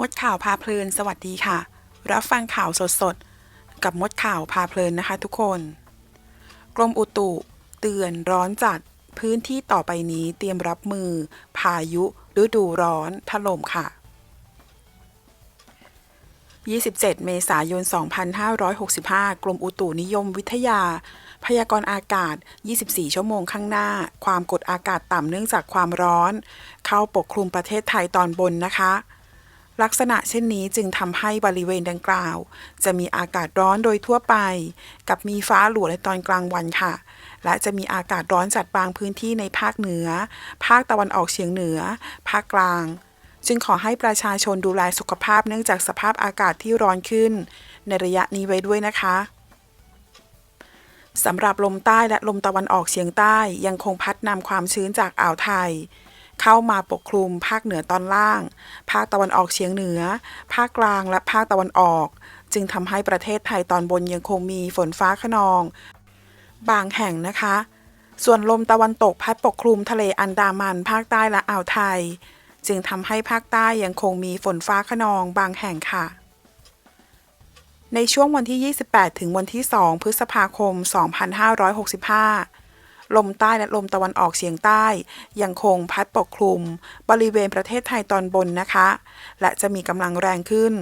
มดข่าวพาเพลิน สวัสดีค่ะ รับฟังข่าวสดๆ กับมดข่าวพาเพลินนะคะทุกคน กรมอุตุ เตือนร้อนจัดพื้นที่ต่อไปนี้เตรียมรับมือ พายุฤดูร้อนถล่มค่ะ 27 เมษายน 2565 กรมอุตุนิยมวิทยา พยากรณ์อากาศ 24 ชั่วโมงข้างหน้า ความกดอากาศต่ำเนื่องจากความร้อน เข้าปกคลุมประเทศไทยตอนบนนะคะ ลักษณะเช่นนี้จึงทำให้บริเวณดังกล่าว จะมีอากาศร้อนโดยทั่วไป กับมีฟ้าหลัวในตอนกลางวันค่ะ และจะมีอากาศร้อนจัดบางพื้นที่ในภาคเหนือ ภาคตะวันออกเฉียงเหนือ ภาคกลาง จึงขอให้ประชาชนดูแลสุขภาพเนื่องจากสภาพอากาศที่ร้อนขึ้น ในระยะนี้ไว้ด้วยนะคะสำหรับลมใต้และลมตะวันออกเฉียงใต้ยังคงพัดนำความชื้นจากอ่าวไทย เข้ามาปกคลุมภาคเหนือตอนล่าง ภาคตะวันออกเฉียงเหนือ ภาคกลางและภาคตะวันออก จึงทำให้ประเทศไทยตอนบนยังคงมีฝนฟ้าขนอง บางแห่งนะคะ ส่วนลมตะวันตกพัดปกคลุมทะเลอันดามัน ภาคใต้และอ่าวไทย จึงทำให้ภาคใต้ยังคงมีฝนฟ้าขนองบางแห่งค่ะในช่วงวันที่ 28 ถึงวันที่ 2 พฤษภาคม 2565 ลมใต้และลมตะวันออกเฉียงใต้ ยังคงพัดปกคลุม บริเวณประเทศไทยตอนบนนะคะ และจะมีกำลังแรงขึ้น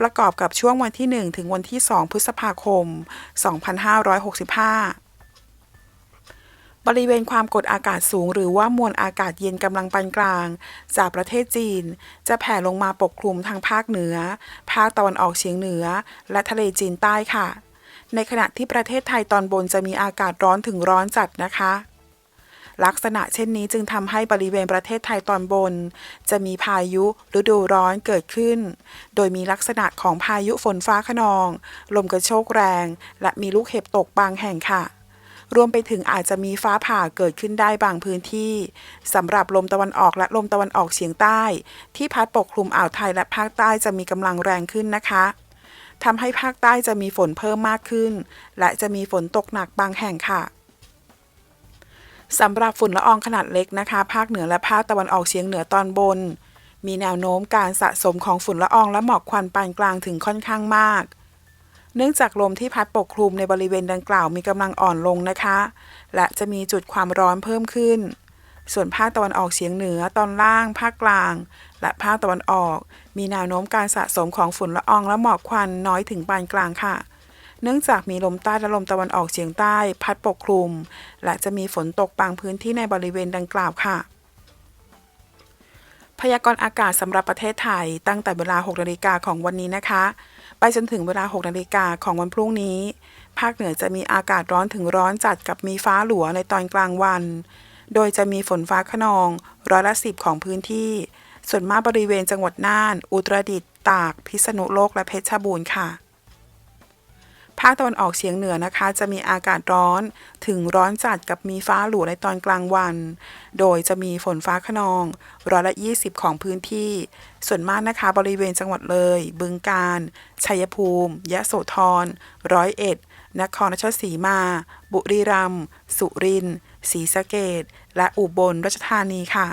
ประกอบกับช่วงวันที่ 1 ถึงวันที่ 2 พฤษภาคม 2565บริเวณความกดอากาศสูงหรือว่ามวลอากาศเย็นกำลังปานกลาง จากประเทศจีน จะแผ่ลงมาปกคลุมทางภาคเหนือ ภาคตะวันออกเฉียงเหนือ และทะเลจีนใต้ค่ะ ในขณะที่ประเทศไทยตอนบนจะมีอากาศร้อนถึงร้อนจัดนะคะ ลักษณะเช่นนี้จึงทำให้บริเวณประเทศไทยตอนบน จะมีพายุฤดูร้อนเกิดขึ้น โดยมีลักษณะของพายุฝนฟ้าขนอง ลมกระโชกแรง และมีลูกเห็บตกบางแห่งค่ะรวมไปถึงอาจจะมีฟ้าผ่าเกิดขึ้นได้บางพื้นที่สำหรับลมตะวันออกและลมตะวันออกเฉียงใต้ ที่พัดปกคลุมอ่าวไทยและภาคใต้จะมีกำลังแรงขึ้นนะคะ ทำให้ภาคใต้จะมีฝนเพิ่มมากขึ้น และจะมีฝนตกหนักบางแห่งค่ะสำหรับฝุ่นละอองขนาดเล็กนะคะ ภาคเหนือและภาคตะวันออกเฉียงเหนือตอนบน มีแนวโน้มการสะสมของฝุ่นละอองและหมอกควันปานกลางถึงค่อนข้างมาก เนื่องจากลมที่พัดปกคลุมในบริเวณดังกล่าวมีกำลังอ่อนลงนะคะ และจะมีจุดความร้อนเพิ่มขึ้น ส่วนภาคตะวันออกเฉียงเหนือตอนล่าง ภาคกลาง และภาคตะวันออก มีแนวโน้มการสะสมของฝุ่นละอองและหมอกควันน้อยถึงปานกลางค่ะ เนื่องจากมีลมใต้และลมตะวันออกเฉียงใต้ พัดปกคลุม และจะมีฝนตกบางพื้นที่ในบริเวณดังกล่าวค่ะ พยากรณ์อากาศสำหรับประเทศไทยตั้งแต่เวลา 6นาฬิกาของวันนี้นะคะ ไปจนถึงเวลา 6นาฬิกาของวันพรุ่งนี้ ภาคเหนือจะมีอากาศร้อนถึงร้อนจัดกับมีฟ้าหลัวในตอนกลางวัน โดยจะมีฝนฟ้าขนองร้อยละสิบของพื้นที่ ส่วนมากบริเวณจังหวัดน่าน อุตรดิตถ์ตาก พิษณุโลกและเพชรบูรณ์ค่ะ ภาคตะวันออกเฉียงเหนือนะคะ จะมีอากาศร้อนถึงร้อนจัดกับมีฟ้าหลัวในตอนกลางวัน โดยจะมีฝนฟ้าขนองร้อยละ20ของพื้นที่ ส่วนมากนะคะ บริเวณจังหวัดเลย บึงกาฬชัยภูมิ ยะโสธรร้อยเอ็ดนครราชสีมา บุรีรัมย์สุรินทร์ ศรีสะเกษและอุบลราชธานีค่ะ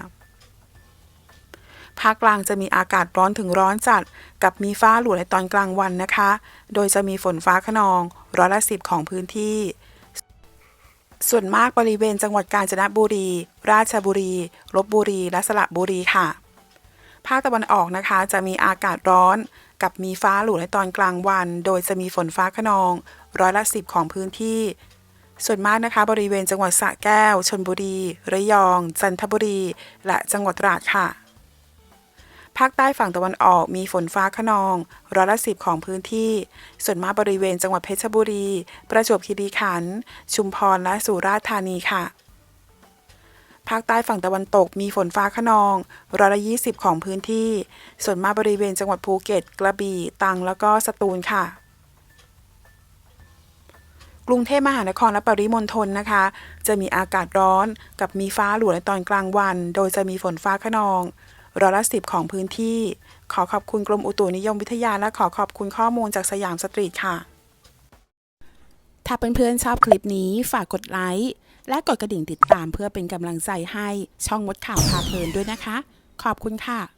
ภาคกลางจะมีอากาศร้อนถึงร้อนจัด กับมีฟ้าหลัวในตอนกลางวันนะคะ โดยจะมีฝนฟ้าขนองร้อยละสิบของพื้นที่ ส่วนมากบริเวณจังหวัดกาญจนบุรี ราชบุรีลบบุรี และสระบุรีค่ะ ภาคตะวันออกนะคะ จะมีอากาศร้อน กับมีฟ้าหลัวในตอนกลางวัน โดยจะมีฝนฟ้าขนอง ร้อยละสิบของพื้นที่ ส่วนมากนะคะ บริเวณจังหวัดสระแก้วชลบุรี ระยอง จันทบุรี และจังหวัดตราดค่ะ ภาคใต้ฝั่งตะวันออกมีฝนฟ้าขนองร้อยละสิบของพื้นที่ ส่วนมากบริเวณจังหวัดเพชรบุรี ประจวบคีรีขันธ์ ชุมพร และสุราษฎร์ธานีค่ะภาคใต้ฝั่งตะวันตกมีฝนฟ้าขนองร้อยละยี่สิบของพื้นที่ ส่วนมากบริเวณจังหวัดภูเก็ต กระบี่ ตรัง แล้วก็สตูลค่ะ กรุงเทพมหานครและปริมณฑลนะคะ จะมีอากาศร้อนกับมีฟ้าหลวในตอนกลางวัน โดยจะมีฝนฟ้าขนองร้อยละสิบของพื้นที่ ขอขอบคุณกรมอุตุนิยมวิทยาและขอขอบคุณข้อมูลจากสยามสตรีทค่ะ ถ้าเพื่อนๆชอบคลิปนี้ฝากกดไลค์และกดกระดิ่งติดตามเพื่อเป็นกำลังใจให้ช่องมดข่าวพาเพลินด้วยนะคะ ขอบคุณค่ะ